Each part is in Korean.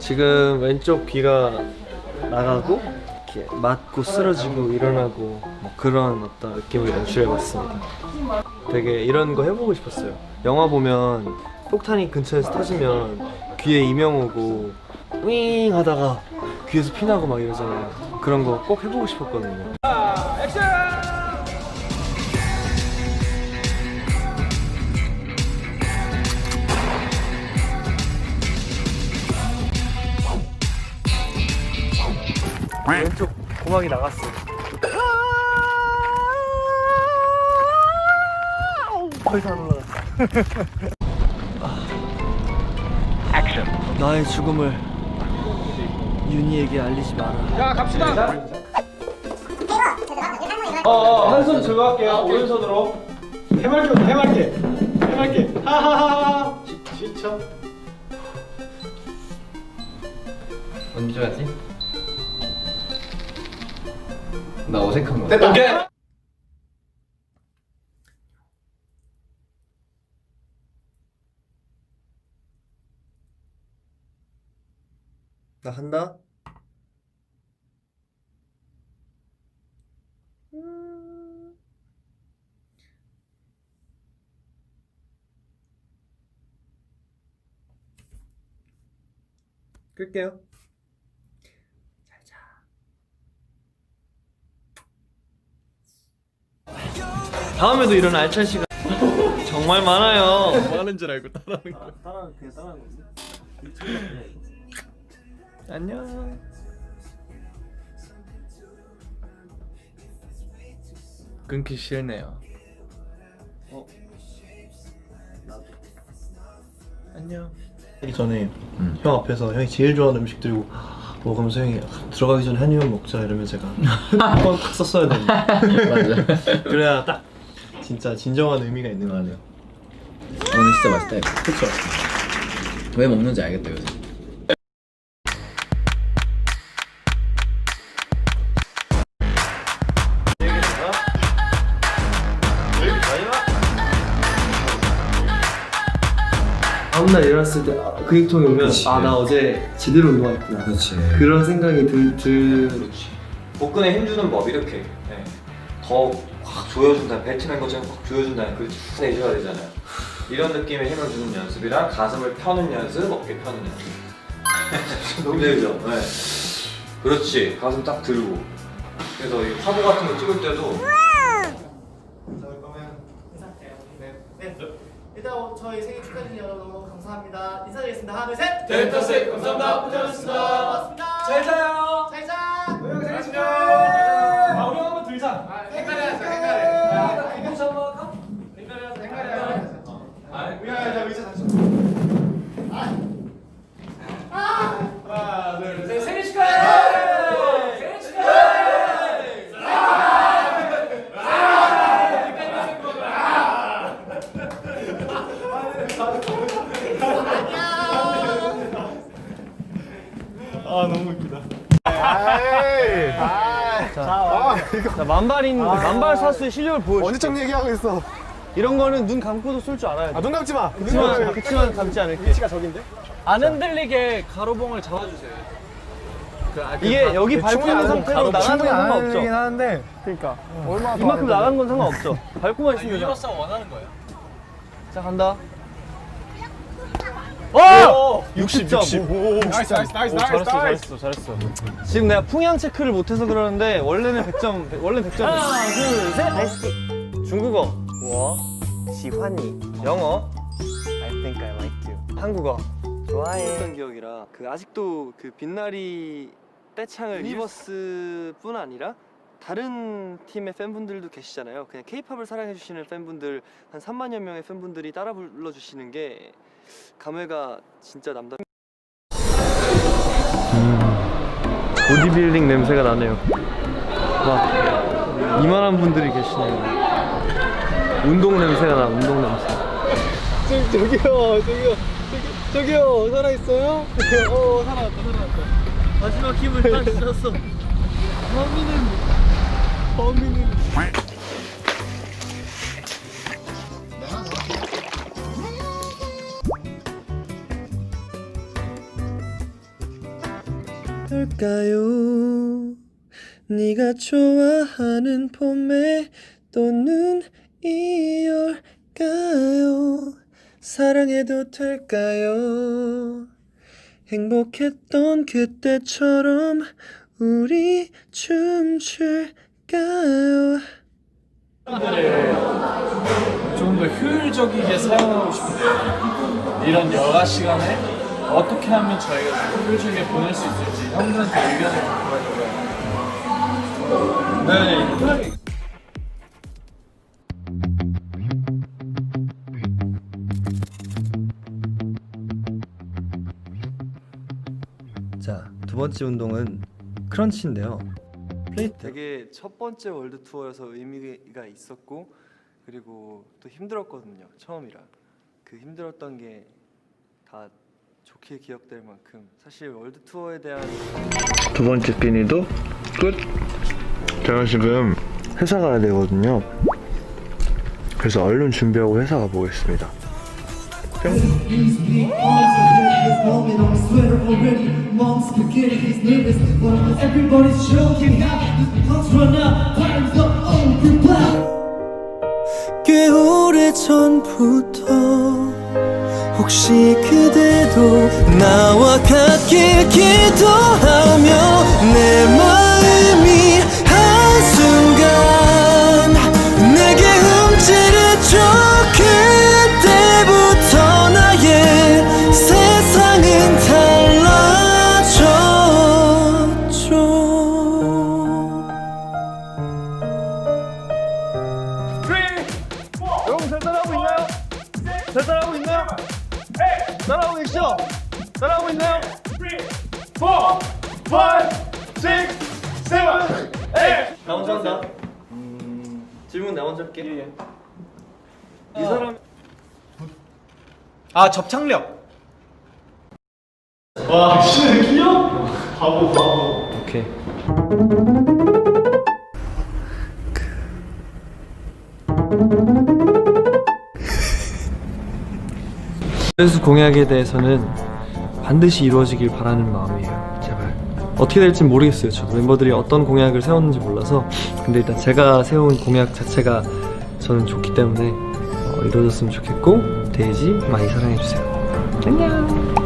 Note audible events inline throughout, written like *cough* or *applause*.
지금 왼쪽 귀가 나가고 이렇게 맞고 쓰러지고 일어나고 뭐 그런 어떤 느낌을 연출해봤습니다. 되게 이런 거 해보고 싶었어요. 영화 보면 폭탄이 근처에서 터지면 귀에 이명 오고 윙 하다가 귀에서 피나고 막 이러잖아요. 그런 거 꼭 해보고 싶었거든요. 왼쪽 고막이 나갔어. 더 이상 안 올라갔어. 나의 죽음을 윤희에게 알리지 마라. 자 갑시다. 어, 한 손 들고 할게요. 오른손으로. 해맑게 해맑게 해맑게. 하하하하. 지쳐. 언제 줘야지? 나 어색한 거. 됐다. 오케이. 나 간다. 끌게요. 다음에도 이런 알찬 시간 정말 많아요. 뭐 하는 줄 알고 따라하는 거. 따라 그냥 따라하는 거지. 안녕. 끊기 싫네요. 어. 안녕. 하기 전에 형 앞에서 형이 제일 좋아하는 음식 들고 먹으면서 형이 들어가기 전에 한 입만 먹자 이러면 제가 한번 탁 썼어야 되는데 맞아. 그래야 딱 진짜 진정한 의미가 있는 거 같아요 오늘 진짜 맛있다. 이거. 그쵸? 왜 먹는지 알겠다 요새. 다음날 일어났을 때 아, 근육통이 오면 아나 어제 제대로 운동했구나 그렇지 그런 생각이 들, 들... 복근에 힘주는 법 이렇게 네. 더확 조여준다 벨트맨 것처럼 확 조여준다는 그걸 쭉 내줘야 되잖아요 이런 느낌의 힘을 주는 연습이랑 가슴을 펴는 연습, 어깨 펴는 연습 *laughs* 너무 힘들죠? 네. 그렇지 가슴 딱 들고 그래서 이 화보 같은 거 찍을 때도 일단 저희 생일 축하해주신 여러분 너무 감사합니다. 인사드리겠습니다. 하나, 둘, 셋. 델타스 감사합니다. 고생하셨습니다. 고맙습니다. 잘 자요. 잘 자. 우영 생일 축하해. 아 우영 한번 들자. 헷갈려 했어, 헷갈려. 행복시 한번 할까? 헷갈려, 헷갈려. 아 우영아, 저 의자 다시. 하나 둘 셋. 생일 축하해. 생일 축하해. 아 너무 웃기다 자, 만발인 만발 사 수의 실력을 보여줘 언제적 얘기하고 있어. 이런 거는 눈 감고도 쏠 줄 알아야 돼 아, 눈 감지 마. 그치만, 그치만 감지 않을게 위치가 저긴데? 안 흔들리게 가로봉을 잡아주세요. 이게 여기 밟고 있는 상태로 나가는 건 상관없죠. 하는데. 그러니까. 얼마나 더 이만큼 안 나간 건 상관없죠. 밟고만 있으면 되잖아. 유니버스 원하는 거예요. 자 간다. 어! 60점. 나이스 나이스 나이스 나이스 나이스. 잘했어. 지금 내가 풍향 체크를 못해서 그러는데 원래는 100점, 원래 100점. 하나, 둘, 셋. 나이스. 중국어. 워. 지환이. 영어. I think I like you. 한국어. 좋아해. 했던 기억이라 그 아직도 그 빛나리 떼창을 리버스뿐 아니라 다른 팀의 팬분들도 계시잖아요. 그냥 케이팝을 사랑해 주시는 팬분들 한 3만여 명의 팬분들이 따라 불러 주시는 게 감회가 진짜 남다. 보디빌딩 냄새가 나네요. 와 이만한 분들이 계시네요. 운동 냄새가 나. 운동 냄새. 저기요, 저기요, 저기, 저기 요, 살아있어요? *laughs* 어, 살아났다, 살아났다. 마지막 힘을 딱 주셨어. 범인은 범인은 될까요? 네가 좋아하는 봄에 또 눈이 올까요? 사랑해도 될까요? 행복했던 그때처럼 우리 춤출까요? 좀더 효율적이게 사용하고 싶은데 이런 여가 시간에 어떻게 하면 저희가 좀 효율적이게 보낼 수 있을지 형들한테 의견을 좀 구해줘요. 네, 편하게. 자, 두 번째 운동은 크런치인데요. 플레이트. 되게 첫 번째 월드 투어여서 의미가 있었고 그리고 또 힘들었거든요. 처음이라. 그 힘들었던 게 다 좋게 기억될 만큼 사실 월드 투어에 대한 두 번째 끼니도 끝. 제가 지금 회사 가야 되거든요. 그래서 얼른 준비하고 회사 가보겠습니다. 꽤 오래 전부터 혹시 그대도 나와 같길 기도하며 내 마음이 한순간 따라하고 계시죠? 따라하고 있나요? 4, 5, 6, 7, 8 나 먼저 한다. 음, 질문 나 먼저 할게. 이 사람 아 접착력 오케이. 댄스 공약에 대해서는 반드시 이루어지길 바라는 마음이에요. 제발. 어떻게 될지 모르겠어요. 저도 멤버들이 어떤 공약을 세웠는지 몰라서. 근데 일단 제가 세운 공약 자체가 저는 좋기 때문에 어, 이루어졌으면 좋겠고 데이지 많이 사랑해 주세요. 안녕.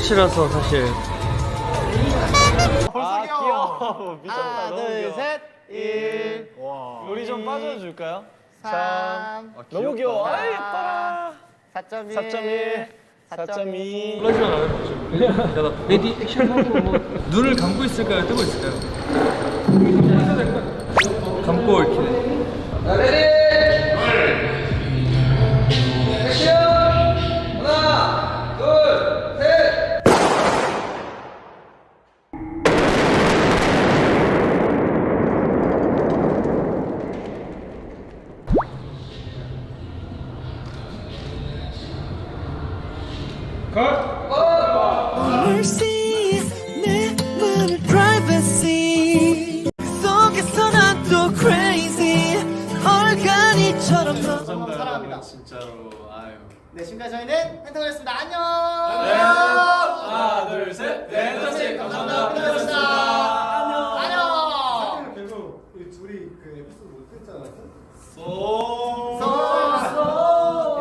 꽃이라서 사실 아 귀여워. *laughs* 미쳤다. 너무 귀여워. 셋, 1. 우리 좀 빠져줄까요? 3. 너무 귀여워. 아이 예뻐라. 4.1. 4.1. 4.2. 플러시만 안 해보죠. 레디 액션 하고 뭐 눈을 감고 있을까요? 뜨고 있을까요? 감고 이렇게. mercy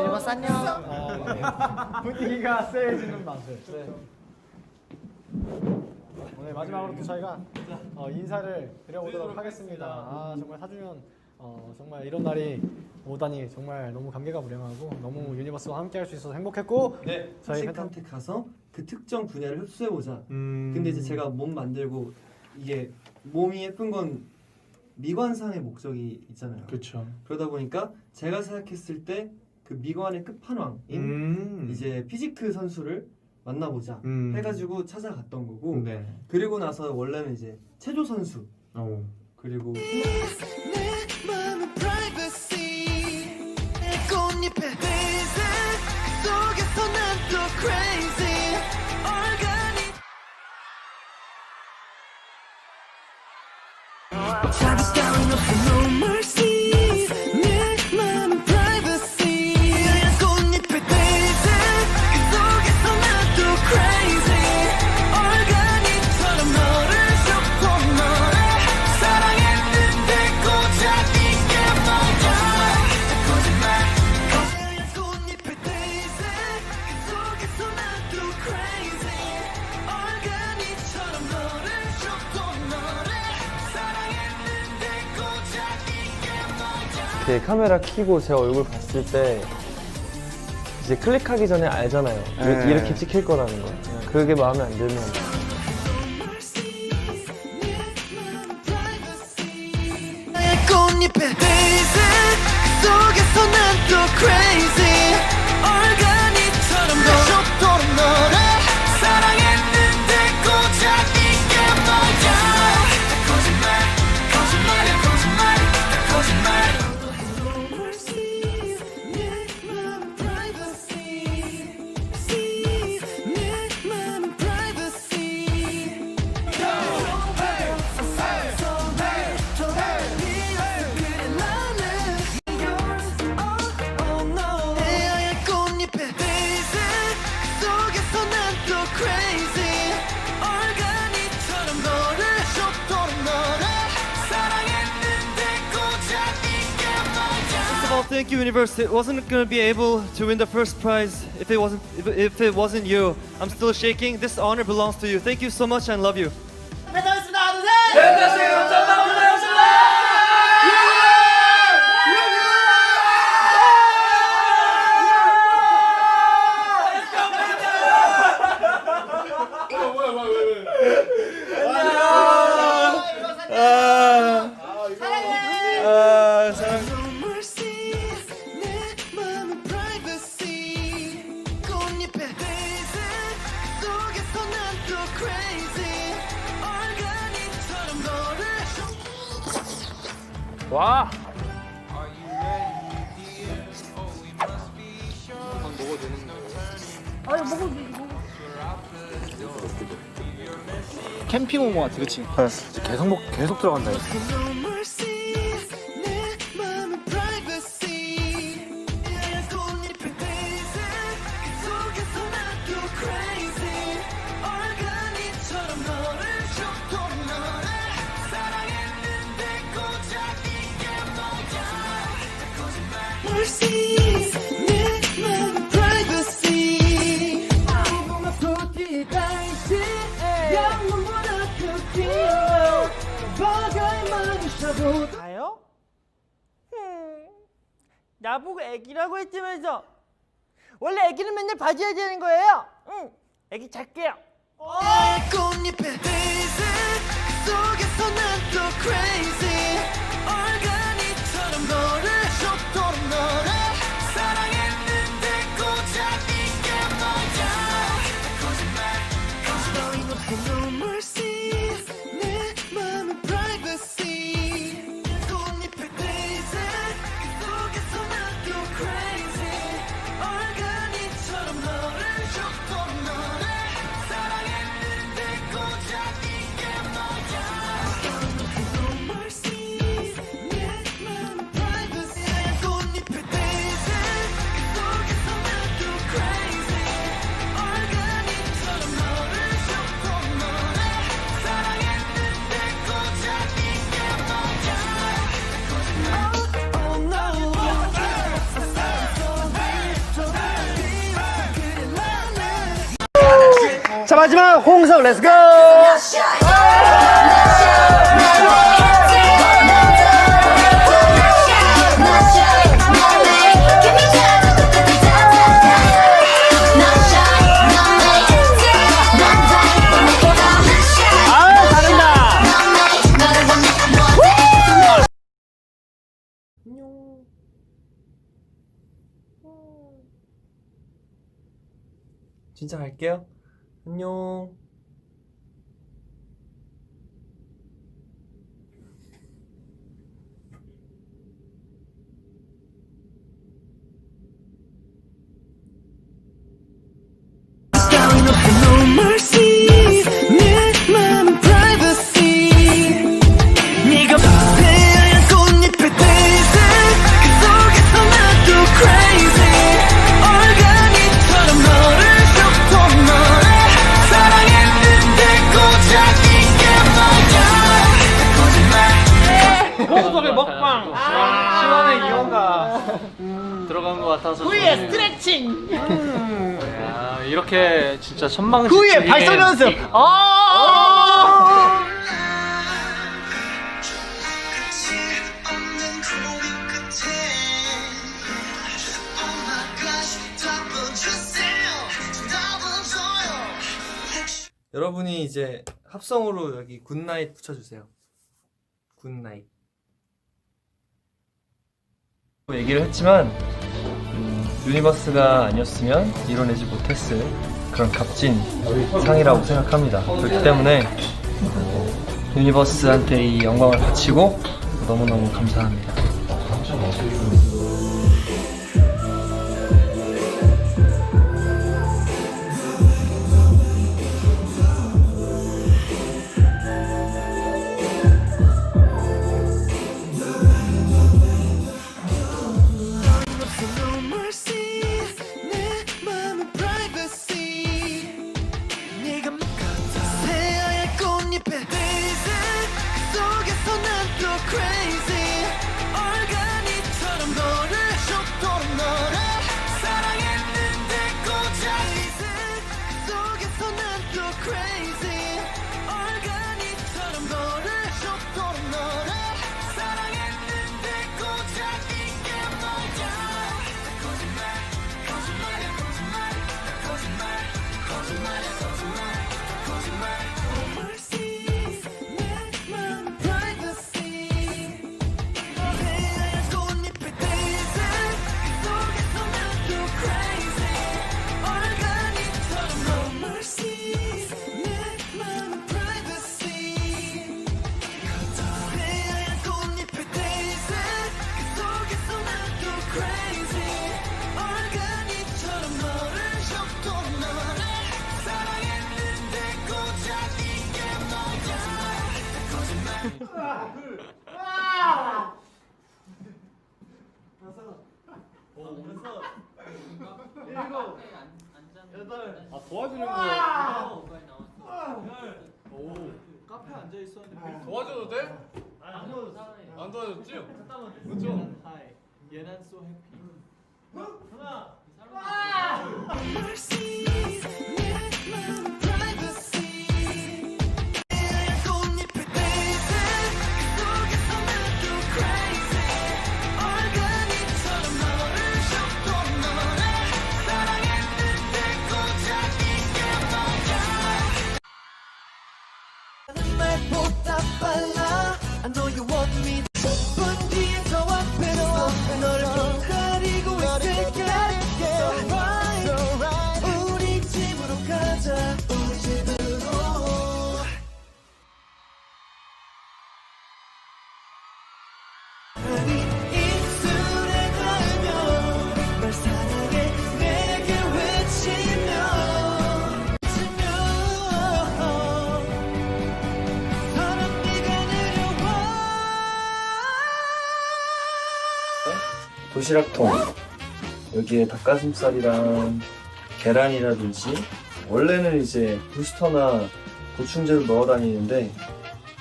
일본 싼녕. 분위기가 세지는 맛을. 오늘 마지막으로 또 저희가 어, 인사를 드려보도록 하겠습니다. 아 정말 4주년 어, 정말 이런 날이 오다니 정말 너무 감개가 무량하고 너무 유니버스와 함께 할 수 있어서 행복했고 네. 저희 한테 가서 그 특정 분야를 흡수해 보자. 근데 이제 제가 몸 만들고 이게 몸이 예쁜 건 미관상의 목적이 있잖아요. 그렇죠. 그러다 보니까 제가 생각했을 때 그 미관의 끝판왕인 음. 이제 피지크 선수를 만나보자 음. 해가지고 찾아갔던 거고 네. 그리고 나서 원래는 이제 체조 선수 어. 그리고 속에서 난또 crazy 자기 따윈 없 이렇게 카메라 켜고 제 얼굴 봤을 때 이제 클릭하기 전에 알잖아요. 이- 이렇게 찍힐 거라는 거. 그게 마음에 안 들면 나의 꽃잎의 daisy 그 속에서 난 또 crazy thank you, Universe. It wasn't gonna be able to win the first prize if it wasn't if, if it wasn't you. I'm still shaking. This honor belongs to you. Thank you so much and love you. 배 *laughs* 와. 캠핑 온거 같아, 그치? 계속 먹, 계속 들어간다. Mercy, 도 가요? 나보고 애기라고 했지면서 원래 애기는 맨날 봐줘야 되는 거예요. 응, 애기 잘게요. 꽃잎의 daisy 속에서 난또 crazy organic처 홍석 렛츠고. 진짜 갈게요. 안녕. Mercy 이렇게 진짜 천방지 후에 발성 연습. 아. 여러분이 이제 합성으로 여기 굿나잇 붙여주세요. 굿나잇. 얘기를 했지만 음, 유니버스가 아니었으면 이뤄내지 못했을 그런 값진 상이라고 생각합니다. 그렇기 때문에 어, 유니버스한테 이 영광을 바치고 너무너무 감사합니다. 뭐야 도와줘도 돼? 안 도와줬지? 그렇죠? mercy 내 맘은 privacy 말보 도시락통. 여기에 닭가슴살이랑 계란이라든지 원래는 이제 부스터나 보충제를 넣어 다니는데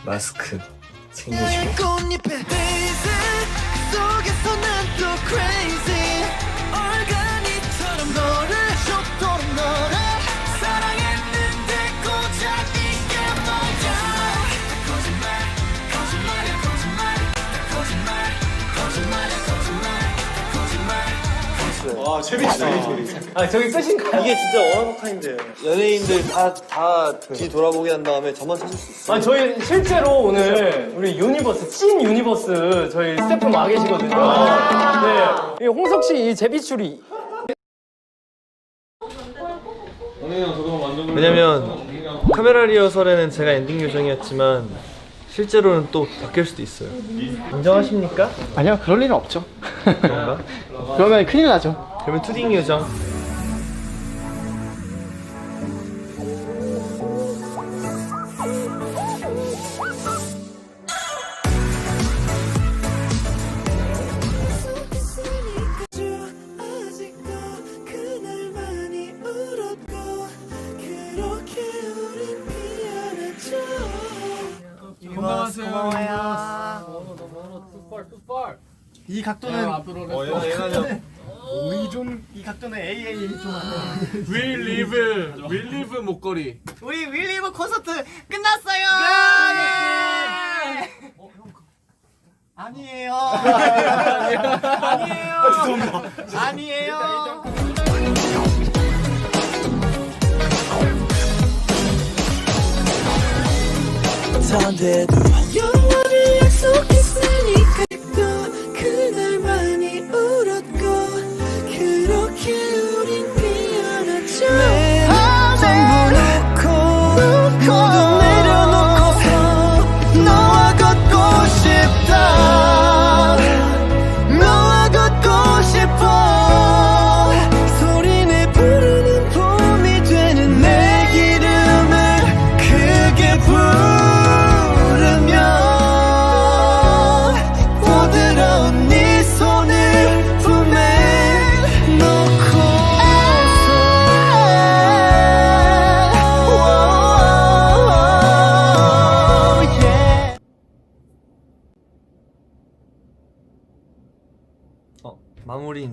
마스크 챙겨주고 거짓말 거짓말 아 저기 끝인가요? 이게 진짜 원어카인데요 연예인들 다 다 뒤 돌아보게 한 다음에 저만 찾을 수 있어요 아 저희 실제로 오늘 우리 유니버스 찐 유니버스 저희 스태프 와 계시거든요. 네. 이 홍석 씨 이 제비추리 왜냐면 카메라 리허설에는 제가 엔딩 요정이었지만 실제로는 또 바뀔 수도 있어요. 인정하십니까? 아니요, 그럴 일은 없죠. 그런가? 그러면 큰일 나죠. 그러면 투딩 요정. *laughs* We live, we live 목걸이. 우리 윌리브 콘서트 끝났어요. 아니에요. 아니에요. 죄송합니다. 아니에요. 영원을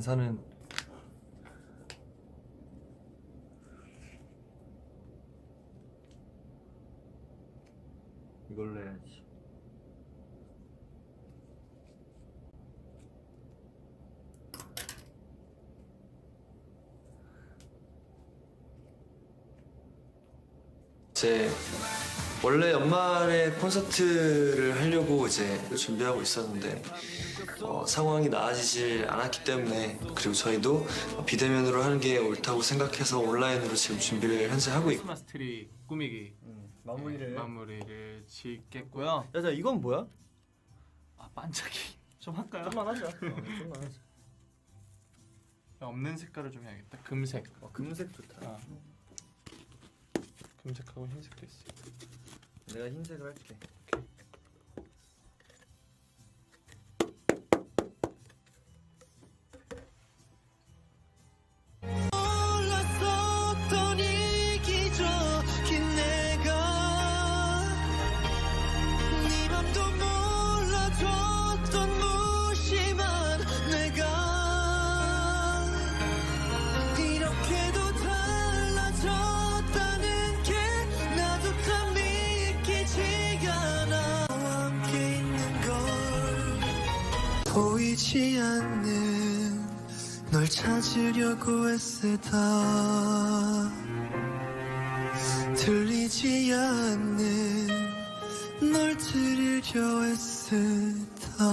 사는 이걸로 해야지. 제 원래 연말에 콘서트를 하려고 이제 준비하고 있었는데 어, 상황이 나아지질 않았기 때문에 그리고 저희도 비대면으로 하는 게 옳다고 생각해서 온라인으로 지금 준비를 현재 하고 있고 크리스마스 트리 꾸미기 마무리를. 마무리를 짓겠고요. 야자 이건 뭐야? 아 반짝이 좀 할까요? 좀만 하자. 어, 좀만 하자. 없는 색깔을 좀 해야겠다. 금색. 어, 금색 좋다. 아. 금색하고 흰색도 있어. 내가 흰색을 할게. 보이지 않는 널 찾으려고 애쓰다. 들리지 않는 널 들으려 애쓰다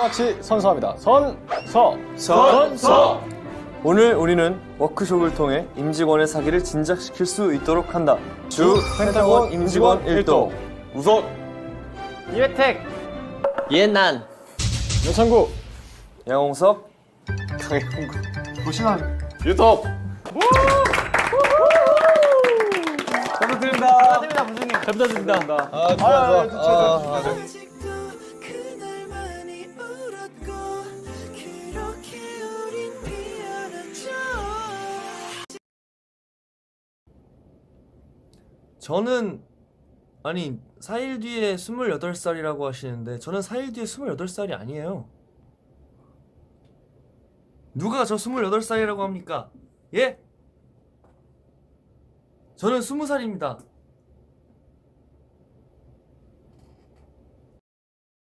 같이 선서합니다. 선 서. 선 서. 오늘 우리는 워크숍을 통해 임직원의 사기를 진작시킬 수 있도록 한다. 주 펜타곤 임직원 1동 우선 이혜택, 예난 여창구, 양홍석 도신환. 유톱 감사드립니다, 부장님. 감사드립니다. 아 좋아 좋아. 아, 아직도 그날만이 저는 아니 4일 뒤에 28살이라고 하시는데 저는 4일 뒤에 28살이 아니에요. 누가 저 28살이라고 합니까? 예? 저는 20살입니다.